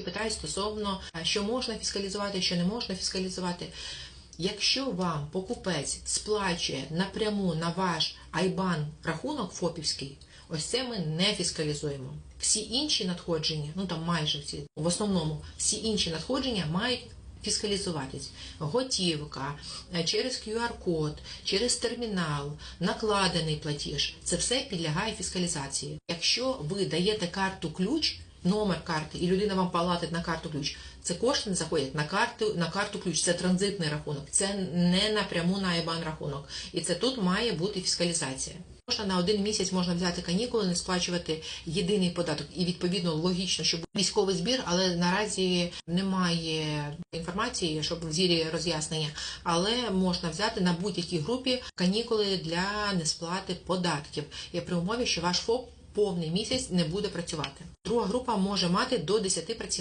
Питаю стосовно, що можна фіскалізувати, що не можна фіскалізувати. Якщо вам покупець сплачує напряму на ваш Айбан рахунок ФОПівський, ось це ми не фіскалізуємо. Всі інші надходження, ну там майже всі, в основному всі інші надходження мають фіскалізуватись. Готівка, е, через QR-код, через термінал, накладений платіж. Це все підлягає фіскалізації. Якщо ви даєте карту ключ, номер карти, і людина вам платить на карту ключ, це кошти не заходять на карту, на карту ключ, це транзитний рахунок, це не напряму на IBAN рахунок. І це тут має бути фіскалізація. Можна на один місяць можна взяти канікули, не сплачувати єдиний податок. І відповідно логічно, щоб військовий збір, але наразі немає інформації, щоб в зірі роз'яснення. Але можна взяти на будь-якій групі канікули для несплати податків. І при умові, що ваш ФОП повний місяць не буде працювати. Друга група може мати до 10 працівників.